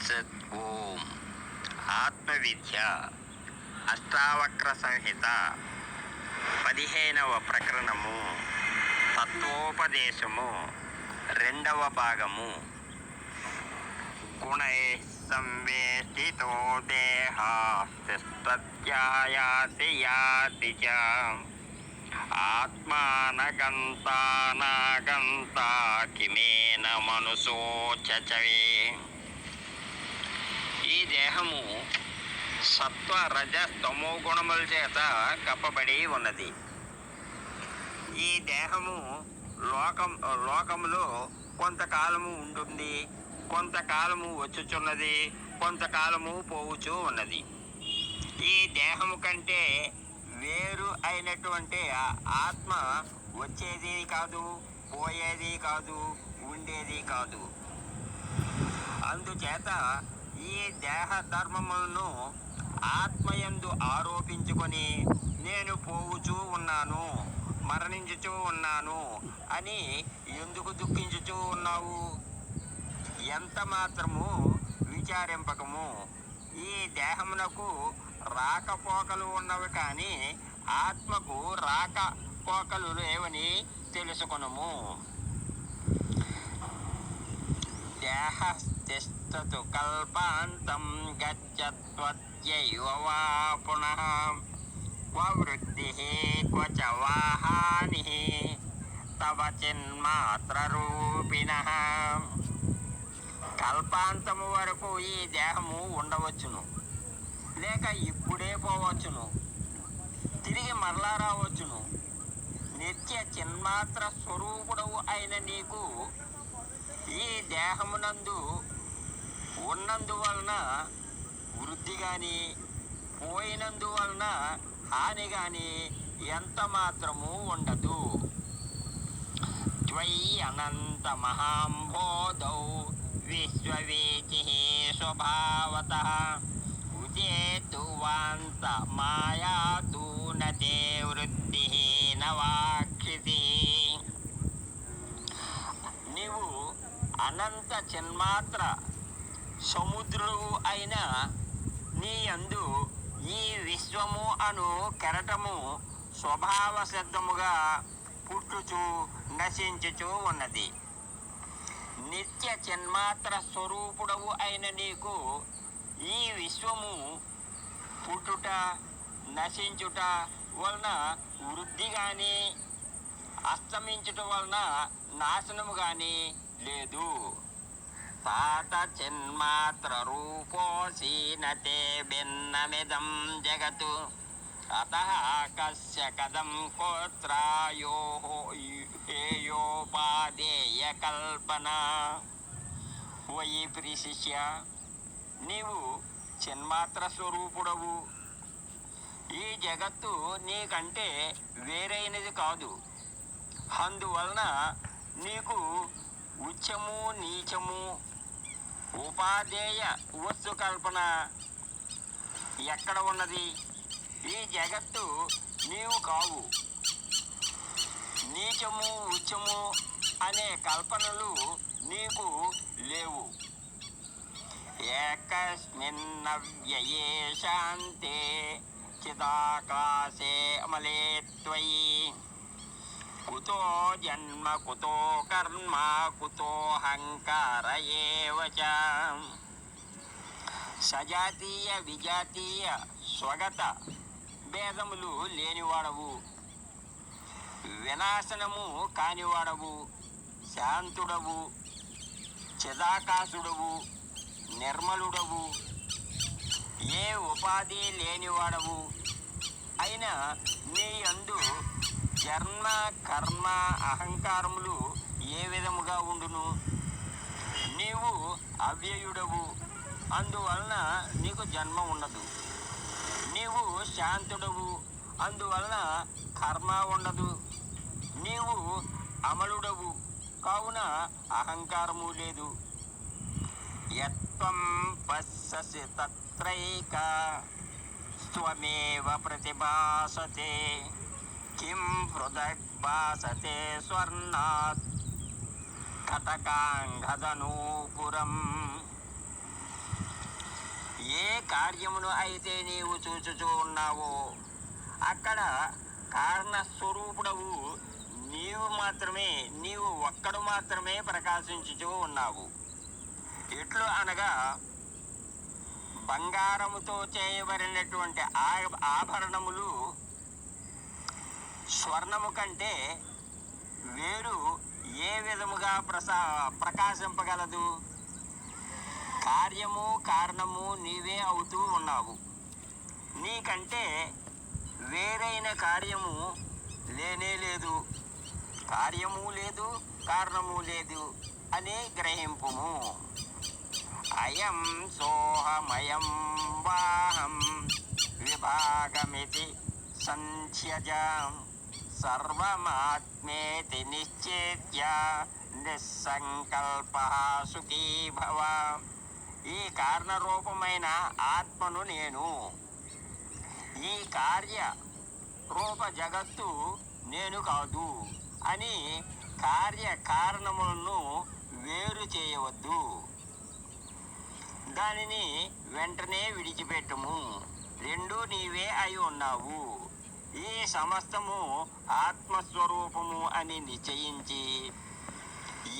తత్సత్ ఓం ఆత్మవిద్య అష్టావక్ర సంహిత పదిహేనవ ప్రకరణము తత్వోపదేశము రెండవ భాగము. గుణై సంవేష్టితో దేహాస్తిష్టత్యాయాతి యాతి చ. ఆత్మానగంతానాగంతా కిమేన మనసోచవే దేహము సత్వ రజ తమో గుణముల చేత కప్పబడి ఉన్నది. ఈ దేహము లోకం లోకములో కొంతకాలము ఉంటుంది కొంతకాలము వచ్చుచున్నది కొంతకాలము పోవుచూ ఉన్నది. ఈ దేహము కంటే వేరు అయినటువంటి ఆత్మ వచ్చేది కాదు పోయేది కాదు ఉండేది కాదు. అందుచేత ఈ దేహ ధర్మములను ఆత్మయందు ఆరోపించుకొని నేను పోవుచూ ఉన్నాను మరణించుచూ ఉన్నాను అని ఎందుకు దుఃఖించుచూ ఉన్నావు? ఎంత మాత్రము విచారింపకము? ఈ దేహమునకు రాకపోకలు ఉన్నవి కానీ ఆత్మకు రాకపోకలు లేవని తెలుసుకొనుము. దేహతిష్టతు కల్పాంతం గచ్చత్వద్యైవ వా పునః వృద్ధి క్వ చ తవ చిన్మాత్రరూపిణ కల్పాంతము వరకు ఈ దేహము ఉండవచ్చును। లేక ఇప్పుడే పోవచ్చును। తిరిగి మరలా రావచ్చును। నిత్య చిన్మాత్ర స్వరూపుడవు అయిన నీకు ఈ దేహమునందు ఉన్నందువలన వృద్ధి కానీ పోయినందువలన హాని కానీ ఎంత మాత్రము ఉండదు. త్వయి అనంత మహాంబోధౌ విశ్వవేచి స్వభావత ఉచేతు వాంత మాయాతు నతే వృత్తి నవాక్షితి నీవు అనంత చిన్మాత్ర సముద్రుడు అయిన నీ యందు ఈ విశ్వము అను కెరటము స్వభావ సిద్ధముగా పుట్టుచు నశించుచు ఉన్నది. నిత్య చిన్మాత్ర స్వరూపుడవు అయిన నీకు ఈ విశ్వము పుట్టుట నశించుట వలన వృద్ధి కానీ అస్తమించుట వలన నాశనము కానీ లేదు. తాత చిన్మాత్ర రూపోసీనతే భిన్నమిదం జగతు. అత కస్య కదం కోత్రాయో హేయోపాదేయ కల్పన వయి ప్రిశిష్య నీవు చిన్మాత్ర స్వరూపుడవు. ఈ జగత్తు నీకంటే వేరైనది కాదు. అందువలన నీకు ఉచ్చము నీచము ఉపాధేయ వస్తు కల్పన ఎక్కడ ఉన్నది? ఈ జగత్తు నీవు కావు. నీచము ఉచ్చము అనే కల్పనలు నీకు లేవు. ఏకస్మిన్నవ్యయే శాంతే చిదాకాశే అమలే కుతో జన్మ కుతో కర్మ కుతో హంకార సజాతీయ విజాతీయ స్వగత భేదములు లేనివాడవు। వినాశనము కానివాడవు। శాంతుడవు చిదాకాశుడవు నిర్మలుడవు। ఏ ఉపాధి లేనివాడవు। అయినా నీ అందు జన్మ కర్మ అహంకారములు ఏ విధముగా ఉండును? నీవు అవ్యయుడవు అందువలన నీకు జన్మ ఉండదు నీవు శాంతుడవు అందువలన కర్మ ఉండదు. నీవు అమలుడవు కావున అహంకారము లేదు. యత్వం పశ్యసి తత్రైక స్వమేవ ప్రతిభాసతే. కిం హృదగ్భాసతే స్వర్ణాత్ కటకాంగదనూపురం ఏ కార్యమును అయితే నీవు చూచుచూ ఉన్నావో అక్కడ కారణస్వరూపుడవు. నీవు మాత్రమే నీవు ఒక్కడు మాత్రమే ప్రకాశించుచూ ఉన్నావు. ఎట్లు అనగా బంగారముతో చేయబడినటువంటి ఆ- ఆభరణములు స్వర్ణము కంటే వేరు ఏ విధముగా ప్రసా ప్రకాశింపగలదు? కార్యము కారణము నీవే అవుతూ ఉన్నావు. నీకంటే వేరైన కార్యము లేనే లేదు. కార్యము లేదు కారణము లేదు అని గ్రహింపుము. అయం సోహమయం వాహం విభాగమితి సంధ్యజ. సర్వమాత్మేతి నిశ్చేత్య నిస్సంకల్ప సుఖీ భవ ఈ కారణరూపమైన ఆత్మను నేను ఈ కార్య రూప జగత్తు నేను కాదు అని కార్య కారణములను వేరు చేయవద్దు. దానిని వెంటనే విడిచిపెట్టుము. రెండు నీవే అయి ఉన్నావు. ఈ సమస్తము ఆత్మస్వరూపము అని నిశ్చయించి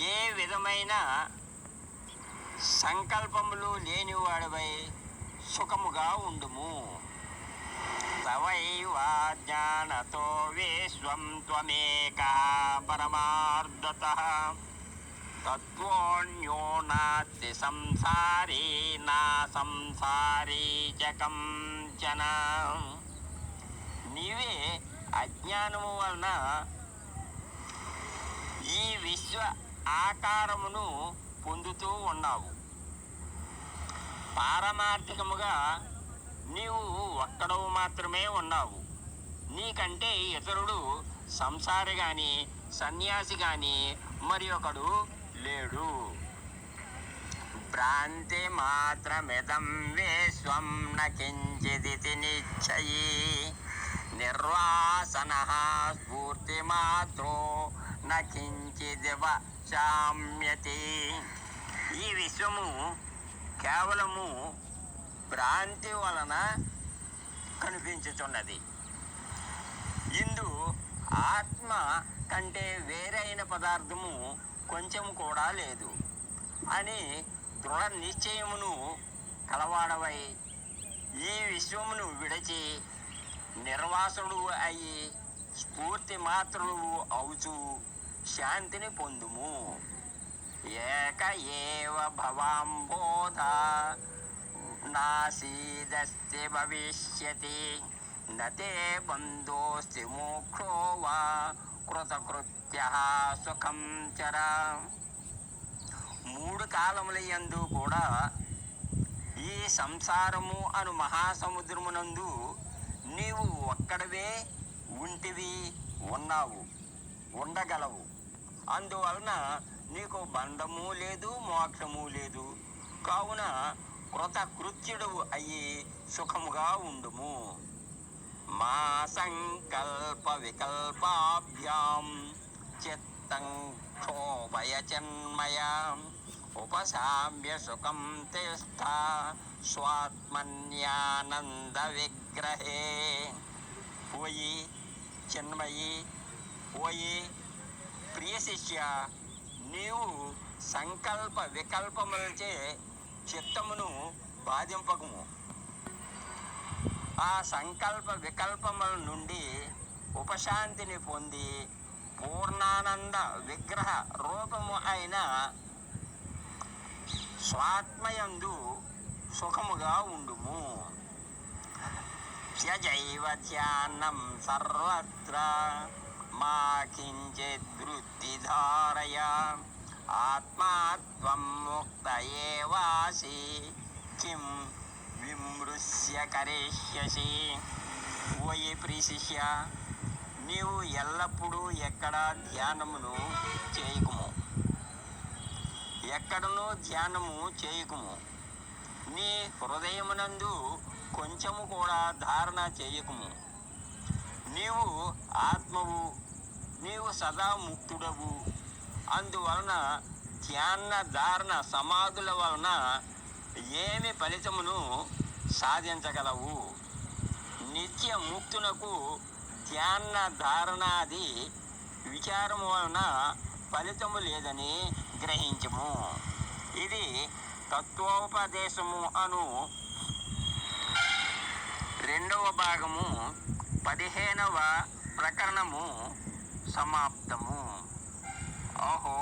ఏ విధమైన సంకల్పములు లేనివాడవై సుఖముగా ఉండుము. తవైవా జ్ఞానతో విశ్వం త్వమేకా పరమార్థత. తత్వోన్యో నాస్తి సంసారీ నా సంసారీ చ నీవే అజ్ఞానము వలన ఈ విశ్వ ఆకారమును పొందుతూ ఉన్నావు. పారమార్థికముగా నీవు ఒక్కడవు మాత్రమే ఉన్నావు. నీకంటే ఇతరుడు సంసారి గాని సన్యాసి గాని మరి ఒకడు లేడు. భ్రాంతి మాత్రమిదం విశ్వం న నిశ్చయీ. నిర్వాసన స్ఫూర్తి మాత్రో న శామ్యతి ఈ విశ్వము కేవలము భ్రాంతి వలన కనిపించుచున్నది. ఇందు ఆత్మ కంటే వేరైన పదార్థము కొంచెం కూడా లేదు అని దృఢ నిశ్చయమును కలవాడవై ఈ విశ్వమును విడచి నిర్వాసుడు అయి స్ఫూర్తి మాత్రుడు అవుచు శాంతిని పొందుము. ఏక ఏవ భవాంబోధ నాసీదస్తి భవిష్యతి నతే బంధోస్తి మోక్షో వా కృతకృత్య సుఖం చర. మూడు కాలములయందు కూడా ఈ సంసారము అను మహాసముద్రమునందు నీవు ఒక్కడవే ఉంటివి ఉన్నావు ఉండగలవు. అందువలన నీకు బంధము లేదు మోక్షము లేదు. కావున కృతకృత్యుడు అయ్యి సుఖముగా ఉండుము. మా సంకల్ప వికల్పాభ్యాం చిత్తం క్షోభయ ఉపశామ్య సుఖం తిష్ట. స్వాత్మన్యానంద విగ్రహే ఓయి చిన్మయి ఓయి ప్రియ శిష్య నీవు సంకల్ప వికల్పములచే చిత్తమును బాధింపకము. ఆ సంకల్ప వికల్పముల నుండి ఉపశాంతిని పొంది పూర్ణానంద విగ్రహ రూపము అయిన స్వాత్మయందు సుఖముగా ఉండుము. త్యజైవ ధ్యానం సర్వత్ర మా కించిదృత్తి ధారయ ఆత్మాత్వం ముక్త ఏవాసి కిం విమృశ్య కరిష్యసి. ఓయే ప్రిశిష్య నీవు ఎల్లప్పుడూ ఎక్కడ ధ్యానమును చేయకుము? ఎక్కడనో ధ్యానము చేయకుము? నీ హృదయమునందు కొంచెము కూడా ధారణ చేయకుము. నీవు ఆత్మవు నీవు సదా ముక్తుడవు. అందువలన ధ్యాన ధారణ సమాధుల వలన ఏమి ఫలితమును సాధించగలవు? నిత్య ముక్తునకు ధ్యాన ధారణాది విచారము వలన ఫలితము లేదని గ్రహించము. ఇది తత్వోపదేశము అను రెండవ భాగము పదిహేనవ ప్రకరణము సమాప్తము. అహో